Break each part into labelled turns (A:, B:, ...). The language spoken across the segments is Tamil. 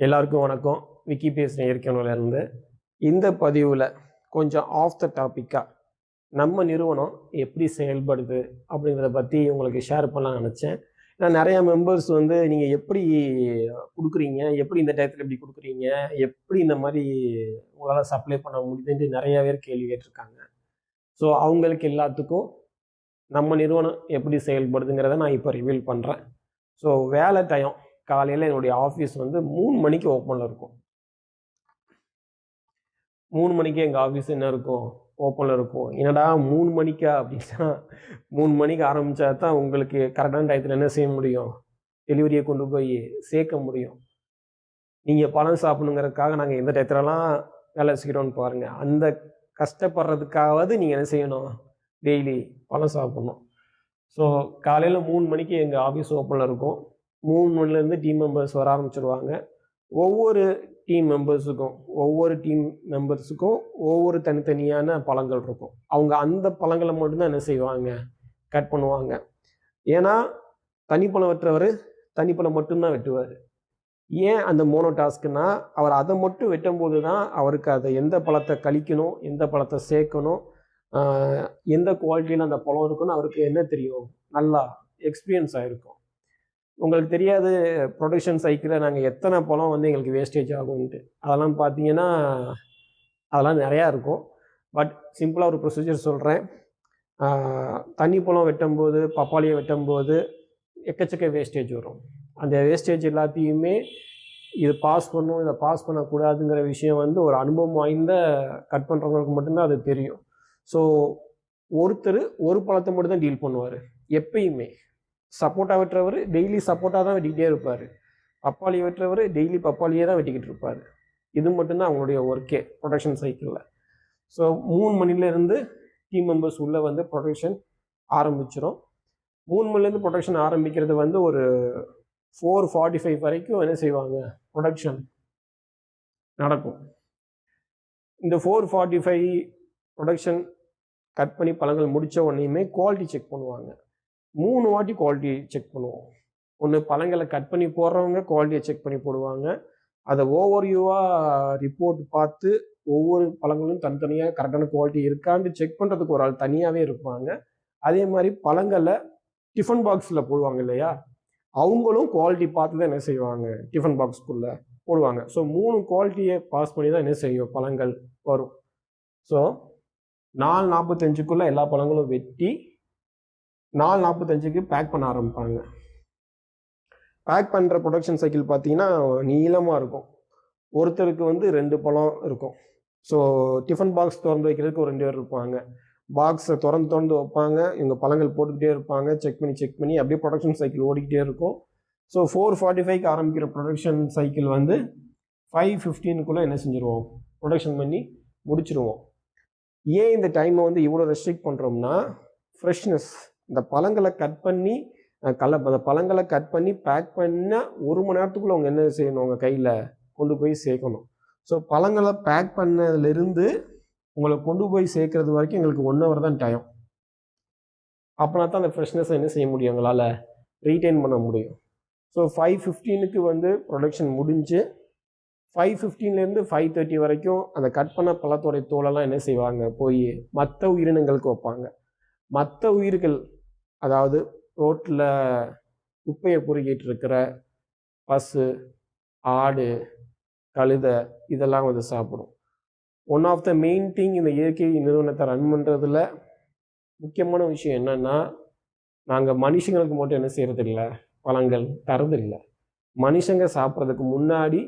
A: எல்லாருக்கும் வணக்கம். விக்கி பேசுகிறேன் இயற்கையிலேருந்து இந்த பதிவில் கொஞ்சம் ஆஃப் த டாப்பிக்காக நம்ம நிறுவனம் எப்படி செயல்படுது அப்படிங்கிறத பற்றி உங்களுக்கு ஷேர் பண்ணலாம் நினச்சேன். ஏன்னா நிறையா மெம்பர்ஸ் வந்து நீங்கள் எப்படி கொடுக்குறீங்க? எப்படி இந்த டயத்தில் எப்படி கொடுக்குறீங்க? எப்படி இந்த மாதிரி உங்களால் சப்ளை பண்ண முடியுதுன்ட்டு நிறைய பேர் கேள்வி கேட்டிருக்காங்க. ஸோ அவங்களுக்கு எல்லாத்துக்கும் நம்ம நிறுவனம் எப்படி செயல்படுதுங்கிறத நான் இப்போ ரிவீல் பண்ணுறேன் ஸோ வேலை டயம் காலையில் என்னுடைய ஆஃபீஸ் வந்து மூணு மணிக்கு ஓப்பனில் இருக்கும். மூணு மணிக்கு எங்கள் ஆஃபீஸ் என்ன இருக்கும்? ஓப்பனில் இருக்கும். என்னடா மூணு மணிக்கா? அப்படின்னா மூணு மணிக்கு ஆரம்பித்தா தான் உங்களுக்கு கரெக்டான டயத்தில் என்ன செய்ய முடியும்? டெலிவரியை கொண்டு போய் சேர்க்க முடியும். நீங்கள் பழம் சாப்பிடுங்கிறதுக்காக நாங்கள் எந்த டயத்துலலாம் வேலை செய்கிறோம்னு பாருங்கள் அந்த கஷ்டப்படுறதுக்காவது நீங்கள் என்ன செய்யணும்? டெய்லி பழம் சாப்பிடணும். ஸோ காலையில் மூணு மணிக்கு எங்கள் ஆஃபீஸ் ஓப்பனில் இருக்கும். மூணு மணிலேருந்து டீம் மெம்பர்ஸ் வர ஆரம்பிச்சிருவாங்க. ஒவ்வொரு டீம் மெம்பர்ஸுக்கும் ஒவ்வொரு டீம் மெம்பர்ஸுக்கும் ஒவ்வொரு தனித்தனியான பழங்கள் இருக்கும். அவங்க அந்த பழங்களை மட்டும்தான் என்ன செய்வாங்க? கட் பண்ணுவாங்க. ஏன்னா தனிப்பழம் வெட்டுறவர் தனிப்பழம் மட்டும்தான் வெட்டுவார். ஏன் அந்த மோனோ டாஸ்க்குனா அவர் அதை மட்டும் வெட்டும்போது தான் அவருக்கு அதை எந்த பழத்தை கழிக்கணும் எந்த பழத்தை சேர்க்கணும் எந்த குவாலிட்டியில் அந்த பழம் இருக்குன்னு அவருக்கு என்ன தெரியும்? நல்லா எக்ஸ்பீரியன்ஸ் ஆகிருக்கும் உங்களுக்கு தெரியாது ப்ரொடக்ஷன் சைக்கிளில் நாங்கள் எத்தனை பழம் வந்து எங்களுக்கு வேஸ்டேஜ் ஆகும்ன்ட்டு. அதெல்லாம் பார்த்தீங்கன்னா அதெல்லாம் நிறையா இருக்கும். பட் சிம்பிளாக ஒரு ப்ரொசீஜர் சொல்கிறேன் தண்ணி பழம் வெட்டும்போது பப்பாளியை வெட்டும்போது எக்கச்சக்க வேஸ்டேஜ் வரும். அந்த வேஸ்டேஜ் எல்லாத்தையுமே இது பாஸ் பண்ணும் இதை பாஸ் பண்ணக்கூடாதுங்கிற விஷயம் வந்து ஒரு அனுபவம் வாய்ந்த கட் பண்ணுறவங்களுக்கு மட்டும்தான் அது தெரியும். ஸோ ஒருத்தர் ஒரு பழத்தை மட்டும் தான் டீல் பண்ணுவார் எப்பயுமே. சப்போட்டா வெட்டுறவர் டெய்லி சப்போட்டா தான் வெட்டிக்கிட்டே இருப்பார். பப்பாளி வெட்டுறவர் டெய்லி பப்பாளியே தான் வெட்டிக்கிட்டு இருப்பார். இது மட்டும்தான் அவங்களுடைய ஒர்க்கே ப்ரொடக்ஷன் சைக்கிளில் ஸோ மூணு மணிலேருந்து டீம் மெம்பர்ஸ் உள்ளே வந்து ப்ரொடக்ஷன் ஆரம்பிச்சிடும் மூணு மணிலேருந்து ப்ரொடக்ஷன் ஆரம்பிக்கிறது வந்து ஒரு ஃபோர் ஃபார்ட்டி ஃபைவ் வரைக்கும் என்ன செய்வாங்க? ப்ரொடக்ஷன் நடக்கும். இந்த four forty five production cut பண்ணி பழங்கள் முடித்த உடனேயுமே குவாலிட்டி செக் பண்ணுவாங்க. மூணு வாட்டி குவாலிட்டி செக் பண்ணுவோம். ஒன்று பழங்களை கட் பண்ணி போடுறவங்க குவாலிட்டியை செக் பண்ணி போடுவாங்க. அதை ஓவர்வியூவாக ரிப்போர்ட் பார்த்து ஒவ்வொரு பழங்களும் தனித்தனியாக கரெக்டான குவாலிட்டி இருக்கான்னு செக் பண்ணுறதுக்கு ஒரு ஆள் தனியாகவே இருப்பாங்க. அதே மாதிரி பழங்களை டிஃபன் பாக்ஸில் போடுவாங்க இல்லையா? அவங்களும் குவாலிட்டி பார்த்து தான் என்ன செய்வாங்க? டிஃபன் பாக்ஸ்க்குள்ளே போடுவாங்க. ஸோ மூணு குவாலிட்டியை பாஸ் பண்ணி தான் என்ன செய்யும்? பழங்கள் வரும். ஸோ நாலு நாற்பத்தஞ்சுக்குள்ளே எல்லா பழங்களும் வெட்டி நாலு நாற்பத்தஞ்சுக்கு பேக் பண்ண ஆரம்பிப்பாங்க. பேக் பண்ணுற ப்ரொடக்ஷன் சைக்கிள் பார்த்தீங்கன்னா நீளமாக இருக்கும். ஒருத்தருக்கு வந்து ரெண்டு பழம் இருக்கும். ஸோ டிஃபன் பாக்ஸ் திறந்து வைக்கிறதுக்கு ஒரு ரெண்டு பேர் இருப்பாங்க. பாக்ஸை திறந்து திறந்து வைப்பாங்க. இவங்க பழங்கள் போட்டுக்கிட்டே இருப்பாங்க. செக் பண்ணி செக் பண்ணி அப்படியே ப்ரொடக்ஷன் சைக்கிள் ஓடிக்கிட்டே இருக்கும். ஸோ ஃபோர் ஃபார்ட்டி ஃபைவ்க்கு ஆரம்பிக்கிற ப்ரொடக்ஷன் சைக்கிள் வந்து ஃபைவ் ஃபிஃப்டீனுக்குள்ளே என்ன செஞ்சுருவோம்? ப்ரொடக்ஷன் பண்ணி முடிச்சிருவோம். ஏன் இந்த டைமை வந்து இவ்வளோ ரெஸ்ட்ரிக்ட் பண்ணுறோம்னா ஃப்ரெஷ்னஸ் இந்த பழங்களை கட் பண்ணி கல அந்த பழங்களை கட் பண்ணி பேக் பண்ணால் ஒரு மணி நேரத்துக்குள்ளே அவங்க என்ன செய்யணும்? அவங்க கையில் கொண்டு போய் சேர்க்கணும். ஸோ பழங்களை பேக் பண்ணதுலேருந்து உங்களை கொண்டு போய் சேர்க்கறது வரைக்கும் எங்களுக்கு ஒன் ஹவர் தான் டைம் அப்படின்னா தான் அந்த ஃப்ரெஷ்னஸை என்ன செய்ய முடியும்? எங்களால் ரீட்டைன் பண்ண முடியும். ஸோ ஃபைவ் ஃபிஃப்டீனுக்கு வந்து ப்ரொடக்ஷன் முடிஞ்சு ஃபைவ் ஃபிஃப்டீன்லேருந்து ஃபைவ் தேர்ட்டி வரைக்கும் அந்த கட் பண்ண பழத்தோடைய தோலெல்லாம் என்ன செய்வாங்க? போய் மற்ற உயிரினங்களுக்கு வைப்பாங்க. மற்ற உயிர்கள் அதாவது ரோட்டில் குப்பையை பொறுக்கிட்டு இருக்கிற பசு ஆடு கழுதை இதெல்லாம் வந்து சாப்பிடும். One of the main thing இந்த இயற்கை நிறுவனத்தை ரன் பண்ணுறதுல முக்கியமான விஷயம் என்னன்னா நாங்கள் மனுஷங்களுக்கு மட்டும் என்ன செய்யறதில்ல பழங்கள் தரதில்லை மனுஷங்க சாப்பிட்றதுக்கு முன்னாடி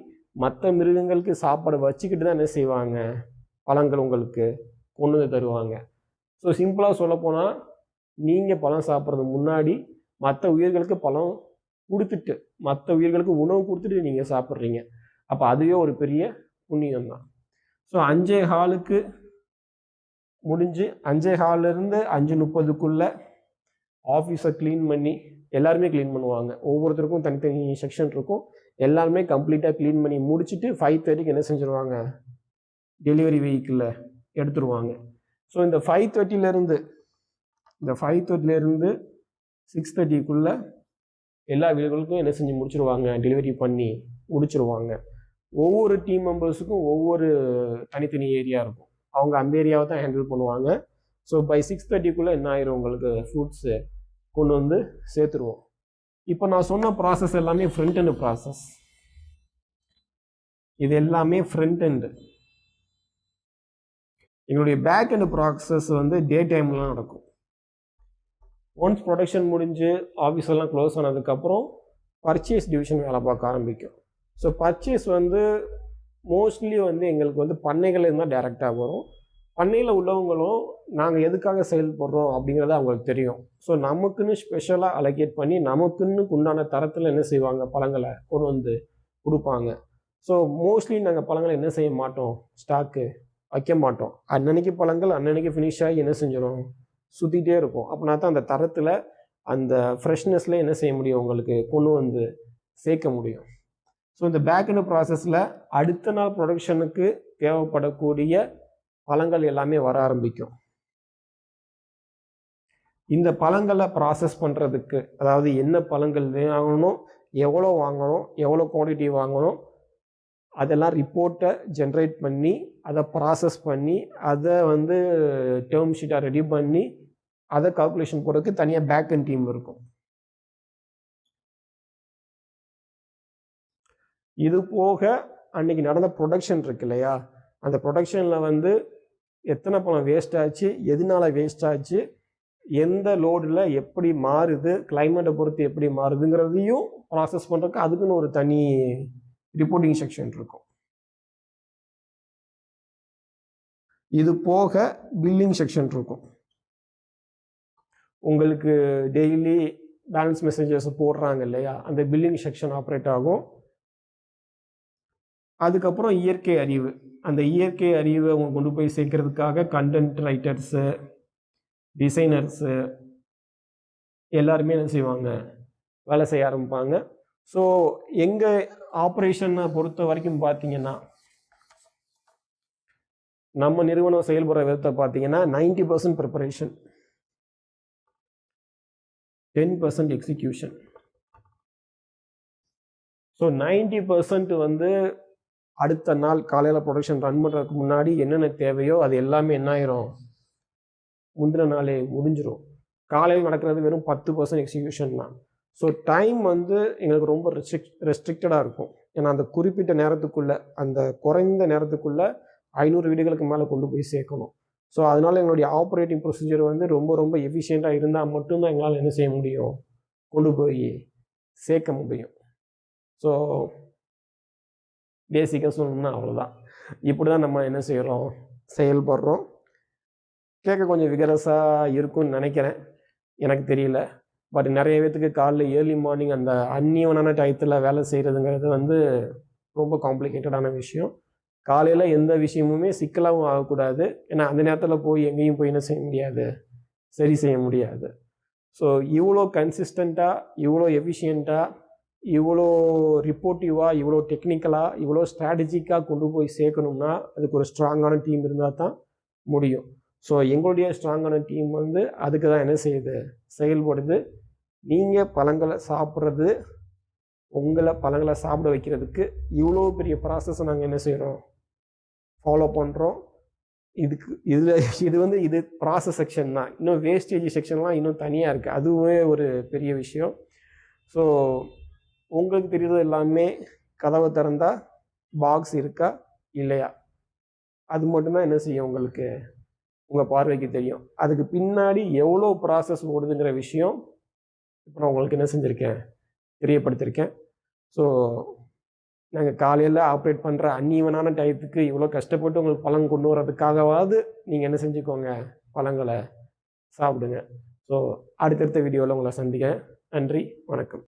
A: மற்ற மிருகங்களுக்கு சாப்பாடு வச்சுக்கிட்டு தான் என்ன செய்வாங்க பழங்கள் உங்களுக்கு கொண்டு வந்து தருவாங்க. ஸோ சிம்பிளாக சொல்லப்போனால் நீங்கள் பழம் சாப்பிட்றதுக்கு முன்னாடி மற்ற உயிர்களுக்கு பழம் கொடுத்துட்டு மற்ற உயிர்களுக்கு உணவு கொடுத்துட்டு நீங்கள் சாப்பிட்றீங்க. அப்போ அதுவே ஒரு பெரிய புண்ணியம் தான் ஸோ அஞ்சே ஹாலுக்கு முடிஞ்சு அஞ்சே ஹாலிருந்து அஞ்சு முப்பதுக்குள்ளே ஆஃபீஸை க்ளீன் பண்ணி எல்லாருமே க்ளீன் பண்ணுவாங்க. ஒவ்வொருத்தருக்கும் தனித்தனி செக்ஷன் இருக்கும். எல்லாருமே கம்ப்ளீட்டாக க்ளீன் பண்ணி முடிச்சுட்டு ஃபைவ் தேர்ட்டிக்கு என்ன செஞ்சுருவாங்க? டெலிவரி வெஹிக்கிளில் எடுத்துருவாங்க. ஸோ இந்த ஃபைவ் தேர்ட்டிலேருந்து இந்த ஃபைவ் தேர்ட்டிலேருந்து சிக்ஸ் தேர்ட்டிக்குள்ளே எல்லா வீடுகளுக்கும் என்ன செஞ்சு முடிச்சிருவாங்க? டெலிவரி பண்ணி முடிச்சிருவாங்க. ஒவ்வொரு டீம் மெம்பர்ஸுக்கும் ஒவ்வொரு தனித்தனி ஏரியா இருக்கும். அவங்க அந்த ஏரியாவை தான் ஹேண்டில் பண்ணுவாங்க. ஸோ பை சிக்ஸ் தேர்ட்டிக்குள்ளே என்ன ஆயிரும்? உங்களுக்கு ஃப்ரூட்ஸு கொண்டு வந்து சேர்த்துருவோம். இப்போ நான் சொன்ன ப்ராசஸ் எல்லாமே ஃப்ரண்ட் எண்டு ப்ராசஸ் இது எல்லாமே ஃப்ரண்ட் எண்டு எங்களுடைய பேக் எண்டு ப்ராசஸ் வந்து டே டைம்லாம் நடக்கும். ஒன்ஸ் ப்ரொடக்ஷன் முடிஞ்சு ஆஃபீஸ் எல்லாம் க்ளோஸ் ஆனதுக்கப்புறம் பர்ச்சேஸ் டிவிஷன் வேலை பார்க்க ஆரம்பிக்கும். ஸோ பர்ச்சேஸ் வந்து மோஸ்ட்லி வந்து எங்களுக்கு வந்து பண்ணைகள் இருந்தால் டேரெக்டாக வரும். பண்ணையில் உள்ளவங்களும் நாங்கள் எதுக்காக செயல்படுறோம் அப்படிங்கிறது அவங்களுக்கு தெரியும். ஸோ நமக்குன்னு ஸ்பெஷலாக அலோகேட் பண்ணி நமக்குன்னு உண்டான தரத்தில் என்ன செய்வாங்க? பழங்களை கொண்டு வந்து கொடுப்பாங்க. ஸோ மோஸ்ட்லி நாங்கள் பழங்களை என்ன செய்ய மாட்டோம்? ஸ்டாக்கு வைக்க மாட்டோம். அன்னன்னைக்கு பழங்கள் அன்னன்னைக்கு ஃபினிஷ் ஆகி என்ன செஞ்சிடும் சுற்றிட்டே இருக்கும். அப்படின்னா தான் அந்த தரத்தில் அந்த ஃப்ரெஷ்னஸில் என்ன செய்ய முடியும்? உங்களுக்கு கொண்டு வந்து சேர்க்க முடியும். ஸோ இந்த பேக்கெண்ட் ப்ராசஸில் அடுத்த நாள் ப்ரொடக்ஷனுக்கு தேவைப்படக்கூடிய பழங்கள் எல்லாமே வர ஆரம்பிக்கும். இந்த பழங்களை ப்ராசஸ் பண்ணுறதுக்கு அதாவது என்ன பழங்கள் வாங்கணும் எவ்வளோ வாங்கணும் எவ்வளோ குவான்டிட்டி வாங்கணும் அதெல்லாம் ரிப்போர்ட்டை ஜென்ரேட் பண்ணி அதை ப்ராசஸ் பண்ணி அதை வந்து டேர்ம் ஷீட்டாக ரெடி பண்ணி அதை கால்குலேஷன் போடுறதுக்கு தனியாக பேக் அண்ட் டீம் இருக்கும். இது போக அன்னைக்கு நடந்த ப்ரொடக்ஷன் இருக்கு இல்லையா? அந்த ப்ரொடக்ஷனில் வந்து எத்தனை பழம் வேஸ்ட் ஆச்சு எதனால வேஸ்ட் ஆச்சு எந்த லோடில் எப்படி மாறுது கிளைமேட்டை பொறுத்து எப்படி மாறுதுங்கிறதையும் ப்ராசஸ் பண்ணுறதுக்கு அதுக்குன்னு ஒரு தனி ரிப்போர்ட்டிங் செக்ஷன் இருக்கும். இது போக பில்லிங் செக்ஷன் இருக்கும். உங்களுக்கு டெய்லி பேலன்ஸ் மெசேஜஸ் போடுறாங்க இல்லையா? அந்த பில்லிங் செக்ஷன் ஆப்ரேட் ஆகும். அதுக்கப்புறம் இயற்கை அறிவு. அந்த இயற்கை அறிவை அவங்க கொண்டு போய் சேர்க்கறதுக்காக கண்டென்ட் ரைட்டர்ஸு டிசைனர்ஸு எல்லாருமே என்ன செய்வாங்க? வேலை செய்ய ஆரம்பிப்பாங்க. ஸோ எங்கள் ஆப்ரேஷனை பொறுத்த வரைக்கும் பார்த்தீங்கன்னா நம்ம நிறுவனம் செயல்படுற விதத்தை பார்த்தீங்கன்னா ninety percent preparation ten percent execution so ninety percent வந்து அடுத்த நாள் காலையில் ப்ரொடக்ஷன் ரன் பண்ணுறதுக்கு முன்னாடி என்னென்ன தேவையோ அது எல்லாமே என்ன ஆயிரும்? முந்தின நாளே முடிஞ்சிடும் காலையில் நடக்கிறது வெறும் பத்து பர்சன்ட் எக்ஸிக்யூஷன் தான். ஸோ டைம் வந்து எங்களுக்கு ரொம்ப ரெஸ்ட்ரிக் ரெஸ்ட்ரிக்டடாக இருக்கும். ஏன்னா அந்த குறிப்பிட்ட நேரத்துக்குள்ளே அந்த குறைந்த நேரத்துக்குள்ளே ஐநூறு வீடுகளுக்கு மேலே கொண்டு போய் சேர்க்கணும். ஸோ அதனால் எங்களுடைய ஆப்ரேட்டிங் ப்ரொசீஜர் வந்து ரொம்ப ரொம்ப எஃபிஷியண்ட்டாக இருந்தால் மட்டும்தான் எங்களால் என்ன செய்ய முடியும்? கொண்டு போய் சேர்க்க முடியும். ஸோ பேசிக்காக சொல்லணும்னா அவ்வளோதான் இப்படி தான் நம்ம என்ன செய்கிறோம் செயல்படுறோம். கேட்க கொஞ்சம் விகரஸாக இருக்கும்னு நினைக்கிறேன். எனக்கு தெரியல. பட் நிறைய பேத்துக்கு காலைல ஏர்லி மார்னிங் அந்த அந்நியவனான டயத்தில் வேலை செய்கிறதுங்கிறது வந்து ரொம்ப காம்ப்ளிகேட்டடான விஷயம். காலையில் எந்த விஷயமுமே சிக்கலாகவும் ஆகக்கூடாது. ஏன்னா அந்த நேரத்தில் போய் எங்கேயும் போய் என்ன செய்ய முடியாது. சரி செய்ய முடியாது. ஸோ இவ்வளோ கன்சிஸ்டண்ட்டாக இவ்வளோ எஃபிஷியண்ட்டாக இவ்வளோ ரிப்போர்ட்டிவாக இவ்வளோ டெக்னிக்கலாக இவ்வளோ ஸ்ட்ராட்டஜிக்காக கொண்டு போய் சேர்க்கணும்னா அதுக்கு ஒரு ஸ்ட்ராங்கான டீம் இருந்தால் தான் முடியும். ஸோ எங்களுடைய ஸ்ட்ராங்கான டீம் வந்து அதுக்கு தான் என்ன செய்யுது? செயல்படுது. நீங்கள் பழங்களை சாப்பிட்றது உங்களை பழங்களை சாப்பிட வைக்கிறதுக்கு இவ்வளோ பெரிய ப்ராசஸை நாங்கள் என்ன செய்கிறோம் ஃபாலோ பண்ணுறோம் இதுக்கு இதில் இது வந்து இது ப்ராசஸ் செக்ஷன் தான். இன்னும் வேஸ்டேஜ் செக்ஷன்லாம் இன்னும் தனியாக இருக்குது அதுவே ஒரு பெரிய விஷயம். ஸோ உங்களுக்கு தெரியுறது எல்லாமே கதவை திறந்தால் பாக்ஸ் இருக்கா? இல்லையா? அது மட்டும்தான் என்ன செய்யும் உங்களுக்கு? உங்கள் பார்வைக்கு தெரியும். அதுக்கு பின்னாடி எவ்வளோ ப்ராசஸ் ஓடுதுங்கிற விஷயம் இப்போ நான் உங்களுக்கு என்ன செஞ்சுருக்கேன்? தெரியப்படுத்தியிருக்கேன் ஸோ நாங்கள் காலையில் ஆப்ரேட் பண்ணுற அன்னீவனான டயத்துக்கு இவ்வளோ கஷ்டப்பட்டு உங்களுக்கு பழம் கொண்டு வர்றதுக்காகவாவது நீங்கள் என்ன செஞ்சுக்கோங்க? பழங்களை சாப்பிடுங்க. ஸோ அடுத்தடுத்த வீடியோவில் உங்களை சந்திக்க நன்றி. வணக்கம்.